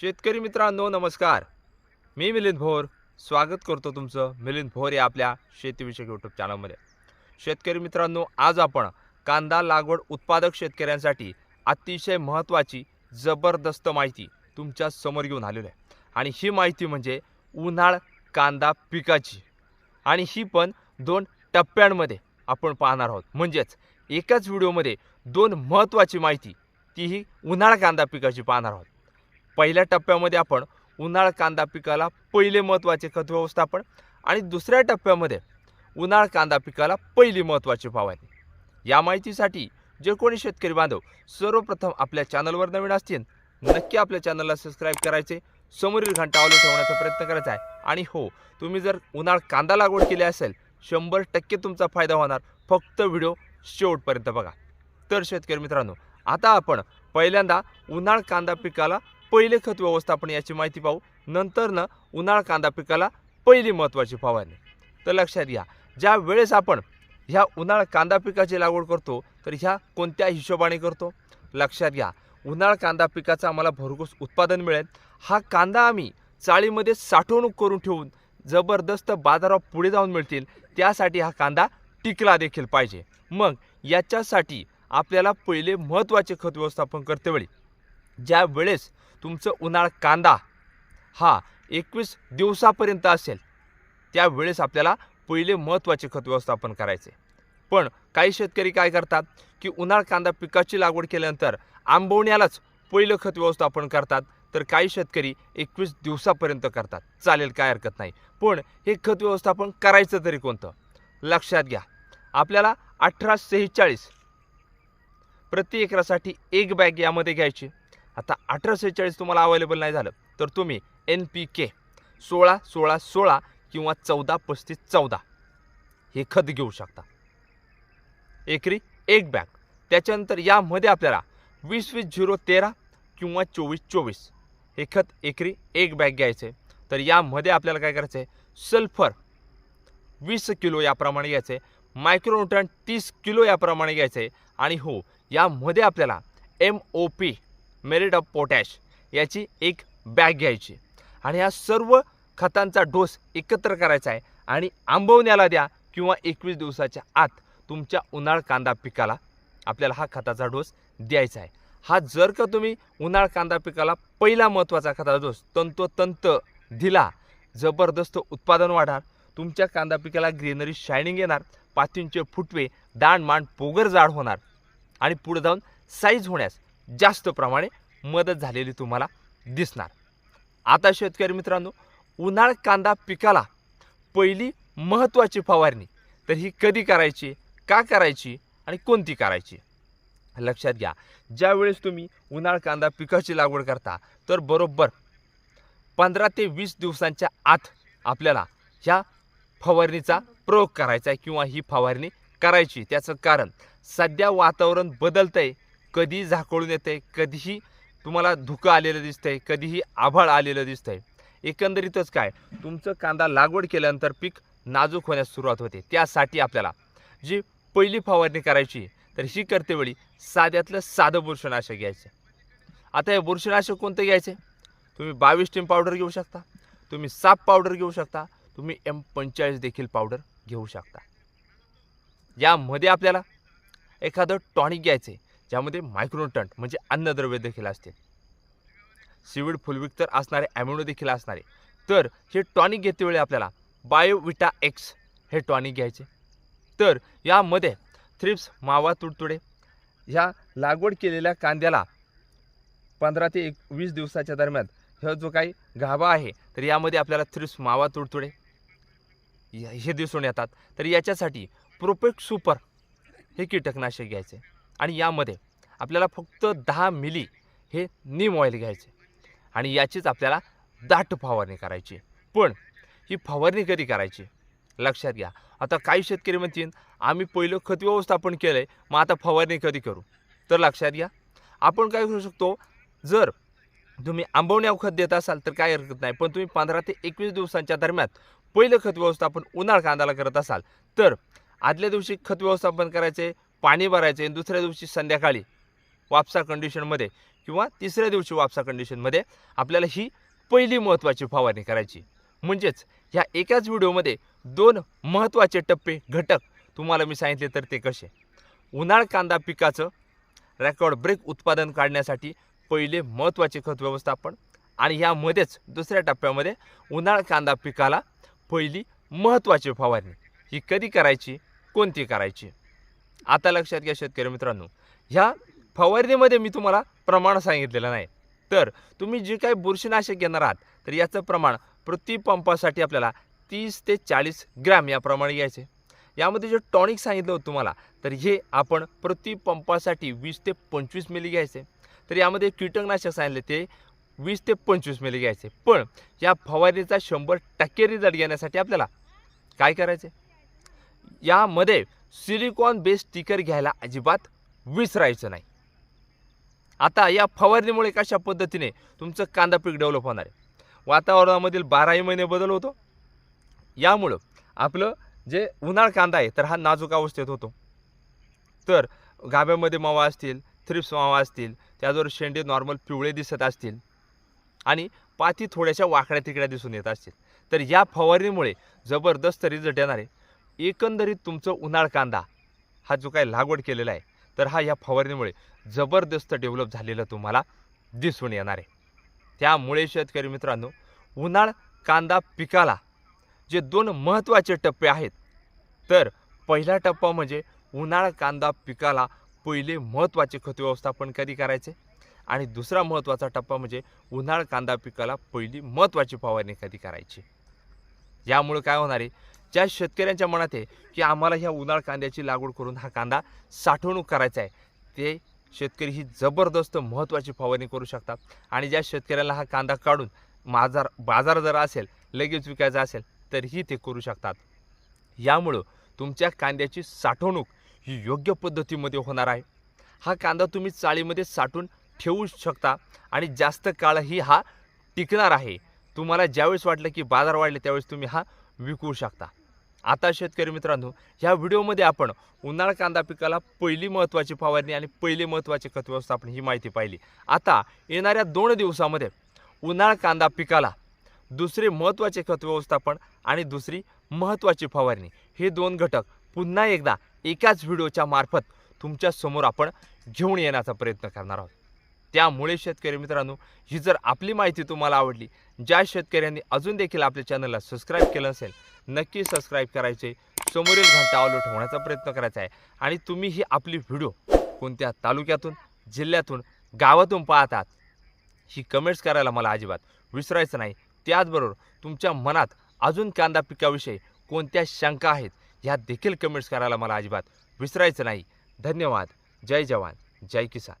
शेतकरी मित्रांनो नमस्कार. मी मिलिंद भोर. स्वागत करतो तुमचं मिलिंद भोर या आपल्या शेतीविषयक यूट्यूब चॅनलमध्ये शेतकरी मित्रांनो आज आपण कांदा लागवड उत्पादक शेतकऱ्यांसाठी अतिशय महत्त्वाची जबरदस्त माहिती तुमच्यासमोर घेऊन आलेलो आहे. आणि ही माहिती म्हणजे उन्हाळ कांदा पिकाची. आणि ही पण दोन टप्प्यांमध्ये आपण पाहणार आहोत. म्हणजेच एकाच व्हिडिओमध्ये दोन महत्त्वाची माहिती तीही उन्हाळ कांदा पिकाची पाहणार आहोत. पहिल्या टप्प्यामध्ये आपण उन्हाळ कांदा पिकाला पहिले महत्त्वाचे खत व्यवस्थापन आणि दुसऱ्या टप्प्यामध्ये उन्हाळ कांदा पिकाला पहिली महत्त्वाची फवारणी या माहितीसाठी जे कोणी शेतकरी बांधव सर्वप्रथम आपल्या चॅनलवर नवीन असतील नक्की आपल्या चॅनलला सबस्क्राईब करायचे समोरील घंटा ऑलो ठेवण्याचा प्रयत्न करायचा आहे. आणि हो तुम्ही जर उन्हाळ कांदा लागवड केली असेल शंभर टक्के तुमचा फायदा होणार. फक्त व्हिडिओ शेवटपर्यंत बघा. तर शेतकरी मित्रांनो आता आपण पहिल्यांदा उन्हाळ कांदा पिकाला पहिले खत व्यवस्थापन याची माहिती पाहू. नंतर न उन्हाळ कांदा पिकाला पहिली महत्त्वाची फवारणी. तर लक्षात घ्या ज्या वेळेस आपण ह्या उन्हाळ कांदा पिकाची लागवड करतो तर ह्या कोणत्या हिशोबाने करतो? लक्षात घ्या उन्हाळ कांदा पिकाचं आम्हाला भरघोस उत्पादन मिळेल. हा कांदा आम्ही चाळीमध्ये साठवणूक करून ठेवून जबरदस्त बाजारात पुढे जाऊन मिळतील. त्यासाठी हा कांदा टिकला देखील पाहिजे. मग याच्यासाठी आपल्याला पहिले महत्त्वाचे खत व्यवस्थापन करतेवेळी ज्या वेळेस तुमचं उन्हाळ कांदा हा एकवीस दिवसापर्यंत असेल. त्यावेळेस आपल्याला पहिले महत्त्वाचे खत व्यवस्थापन करायचे. पण काही शेतकरी काय करतात की उन्हाळ कांदा पिकाची लागवड केल्यानंतर आंबवण्यालाच पहिलं खत व्यवस्थापन करतात. तर काही शेतकरी एकवीस दिवसापर्यंत करतात. चालेल काय हरकत नाही. पण हे खत व्यवस्थापन करायचं तरी कोणतं? लक्षात घ्या. आपल्याला अठरा सेहेचाळीस प्रति एकरासाठी एक बॅग यामध्ये घ्यायची. आता अठरा सेहेचाळीस तुम्हाला अवेलेबल नाही झालं तर तुम्ही एन पी के सोळा सोळा सोळा किंवा चौदा पस्तीस चौदा हे खत घेऊ शकता. एकरी एक बॅग त्याच्यानंतर यामध्ये आपल्याला वीस वीस झिरो तेरा किंवा चोवीस चोवीस हे खत एकरी एक बॅग घ्यायचं. आहे तर यामध्ये आपल्याला काय करायचं आहे सल्फर वीस किलो याप्रमाणे घ्यायचं आहे मायक्रोन्यूट्रन तीस किलो याप्रमाणे घ्यायचं आहे आणि हो यामध्ये आपल्याला M O P muriate of potash याची एक बॅग घ्यायची. आणि ह्या सर्व खतांचा डोस एकत्र करायचा आहे. आणि आंबवण्याला द्या किंवा एकवीस दिवसाच्या आत तुमच्या उन्हाळ कांदा पिकाला आपल्याला हा खताचा डोस द्यायचा आहे. हा जर का तुम्ही उन्हाळ कांदा पिकाला पहिला महत्त्वाचा खताचा डोस तंतोतंत दिला जबरदस्त उत्पादन वाढणार तुमच्या कांदा पिकाला ग्रीनरी शायनिंग येणार पातींचे फुटवे दाण मांड पोगर जाड होणार आणि पुढे जाऊन साईज होण्यास जास्त प्रमाणे मदत झालेली तुम्हाला दिसणार. आता शेतकरी मित्रांनो उन्हाळ कांदा पिकाला पहिली महत्त्वाची फवारणी. तर ही कधी करायची का करायची आणि कोणती करायची? लक्षात घ्या ज्यावेळेस तुम्ही उन्हाळ कांदा पिकाची लागवड करता तर बरोबर पंधरा ते वीस दिवसांच्या आत आपल्याला ह्या फवारणीचा प्रयोग करायचा आहे किंवा ही फवारणी करायची त्याचं कारण सध्या वातावरण बदलतंय कधी झाकोळून आहे कधीही तुम्हाला धुकं आलेलं दिसतंय कधीही आभाळ आलेलं दिसतंय. एकंदरीतच काय तुमचं कांदा लागवड केल्यानंतर पीक नाजूक होण्यास सुरुवात होते. त्यासाठी आपल्याला जी पहिली फवारणी करायची तर ही करतेवेळी साध्यातलं साधं बुरशीनाशक घ्यायचं. आता हे बुरशीनाशक कोणतं घ्यायचे? तुम्ही बावीस टीम पावडर घेऊ शकता तुम्ही साप पावडर घेऊ शकता तुम्ही एम पंचेचाळीस देखील पावडर घेऊ शकता. यामध्ये आपल्याला एखादं टॉनिक घ्यायचं आहे ज्यामध्ये मायक्रोटंट म्हणजे अन्नद्रव्य देखील असतील सिविड फुलविक तर असणारे ॲमिनो देखील असणारे. तर हे टॉनिक घेतेवेळी आपल्याला बायोविटा एक्स हे टॉनिक घ्यायचे. तर यामध्ये थ्रिप्स मावा तुडतुडे ह्या लागवड केलेल्या कांद्याला पंधरा ते एक वीस दिवसाच्या दरम्यान हा जो काही गाभा आहे तर यामध्ये आपल्याला थ्रिप्स मावा तुडतुडे या- हे दिसून येतात. तर याच्यासाठी प्रोपेक्ट सुपर हे कीटकनाशक घ्यायचे. आणि यामध्ये आपल्याला फक्त दहा मिली हे नीम ऑइल घ्यायचे. आणि याचीच आपल्याला दाट फवारणी करायची. पण ही फवारणी कधी करायची? लक्षात घ्या. आता काही शेतकरी म्हणतील आम्ही पहिलं खत व्यवस्थापन केलं आहे मग आता फवारणी कधी करू? तर लक्षात घ्या. आपण काय करू शकतो? जर तुम्ही आंबवण्या खत देत असाल तर काय हरकत नाही. पण तुम्ही पंधरा ते एकवीस दिवसांच्या दरम्यान पहिलं खत व्यवस्थापन उन्हाळ कांदाला करत असाल तर आदल्या दिवशी खत व्यवस्थापन करायचे पाणी भरायचं आणि दुसऱ्या दिवशी संध्याकाळी वापसा कंडिशनमध्ये किंवा तिसऱ्या दिवशी वापसा कंडिशनमध्ये आपल्याला ही पहिली महत्त्वाची फवारणी करायची. म्हणजेच ह्या एकाच व्हिडिओमध्ये दोन महत्त्वाचे टप्पे घटक तुम्हाला मी सांगितले तर ते कसे? उन्हाळ कांदा पिकाचं रेकॉर्ड ब्रेक उत्पादन काढण्यासाठी पहिले महत्त्वाचे खत व्यवस्थापन आणि ह्यामध्येच दुसऱ्या टप्प्यामध्ये उन्हाळ कांदा पिकाला पहिली महत्त्वाची फवारणी. ही कधी करायची? कोणती करायची? आता लक्षात घ्या शेतकरी मित्रांनो. ह्या फवारणीमध्ये मी तुम्हाला प्रमाण सांगितलेलं नाही. तर तुम्ही जे काही बुरशीनाशक घेणार आहात तर याचं प्रमाण प्रतिपंपासाठी आपल्याला तीस ते चाळीस ग्रॅम याप्रमाणे घ्यायचे. यामध्ये जे टॉनिक सांगितलं होतं तुम्हाला तर हे आपण प्रतिपंपासाठी वीस ते पंचवीस मिली घ्यायचे. तर यामध्ये कीटकनाशक सांगितले ते वीस ते पंचवीस मिली घ्यायचे. पण या फवारणीचा शंभर टक्के रिझल्ट घेण्यासाठी आपल्याला काय करायचे? यामध्ये सिलिकॉन बेस स्टिकर घ्यायला अजिबात विसरायचं नाही. आता या फवारणीमुळे कशा पद्धतीने तुमचं कांदा पीक डेव्हलप होणार आहे? वातावरणामधील बाराही महिने बदल होतो. यामुळं आपलं जे उन्हाळ कांदा आहे तर हा नाजूक अवस्थेत होतो. तर गाभ्यामध्ये मावा असतील थ्रिप्स मावा असतील त्याचबरोबर शेंडे नॉर्मल पिवळे दिसत असतील आणि पाती थोड्याशा वाकड्या तिकड्या दिसून येत असतील. तर या फवारणीमुळे जबरदस्त रिझल्ट येणार आहे. एकंदरीत तुमचं उन्हाळ कांदा हा जो काही लागवड केलेला आहे तर हा या फवारणीमुळे जबरदस्त डेव्हलप झालेला तुम्हाला दिसून येणार आहे. त्यामुळे शेतकरी मित्रांनो उन्हाळ कांदा पिकाला जे दोन महत्त्वाचे टप्पे आहेत तर पहिला टप्पा म्हणजे उन्हाळ कांदा पिकाला पहिले महत्त्वाचे खत व्यवस्थापन कधी करायचे? आणि दुसरा महत्त्वाचा टप्पा म्हणजे उन्हाळ कांदा पिकाला पहिली महत्त्वाची फवारणी कधी करायची? यामुळे काय होणार आहे? ज्या शेतकऱ्यांच्या मनात आहे की आम्हाला ह्या उन्हाळ कांद्याची लागवड करून हा कांदा साठवणूक करायचा आहे ते शेतकरी ही जबरदस्त महत्त्वाची फवारणी करू शकतात. आणि ज्या शेतकऱ्याला हा कांदा काढून बाजार बाजार जर असेल लगेच विकायचा असेल तरीही ते करू शकतात. यामुळं तुमच्या कांद्याची साठवणूक ही योग्य पद्धतीमध्ये होणार आहे. हा कांदा तुम्ही चाळीमध्ये साठून ठेवू शकता आणि जास्त काळही हा टिकणार आहे. तुम्हाला ज्यावेळेस वाटलं की बाजार वाढले त्यावेळेस तुम्ही हा विकू शकता. आता शेतकरी मित्रांनो ह्या व्हिडिओमध्ये आपण उन्हाळा कांदा पिकाला पहिली महत्त्वाची फवारणी आणि पहिले महत्त्वाचे खत व्यवस्थापन ही माहिती पाहिली. आता येणाऱ्या दोन दिवसामध्ये उन्हाळा कांदा पिकाला दुसरे महत्त्वाचे खत व्यवस्थापन आणि दुसरी महत्त्वाची फवारणी. हे दोन घटक पुन्हा एकदा एकाच व्हिडिओच्या मार्फत तुमच्यासमोर आपण घेऊन येण्याचा प्रयत्न करणार आहोत. त्यामुळे शेतकरी मित्रांनो ही जर आपली माहिती तुम्हाला आवडली ज्या शेतकऱ्यांनी अजून देखील आपल्या चॅनलला सबस्क्राईब केलं असेल नक्की सबस्क्राईब करायचे. समोरील घंटा ऑल ठेवण्याचा प्रयत्न करायचा आहे. आणि तुम्ही ही आपली व्हिडिओ कोणत्या तालुक्यातून जिल्ह्यातून गावातून पाहतात ही कमेंट्स करायला मला अजिबात विसरायचं नाही. त्याचबरोबर तुमच्या मनात अजून कांदा पिकाविषयी कोणत्या शंका आहेत ह्या देखील कमेंट्स करायला मला अजिबात विसरायचं नाही. धन्यवाद. जय जवान. जय किसान.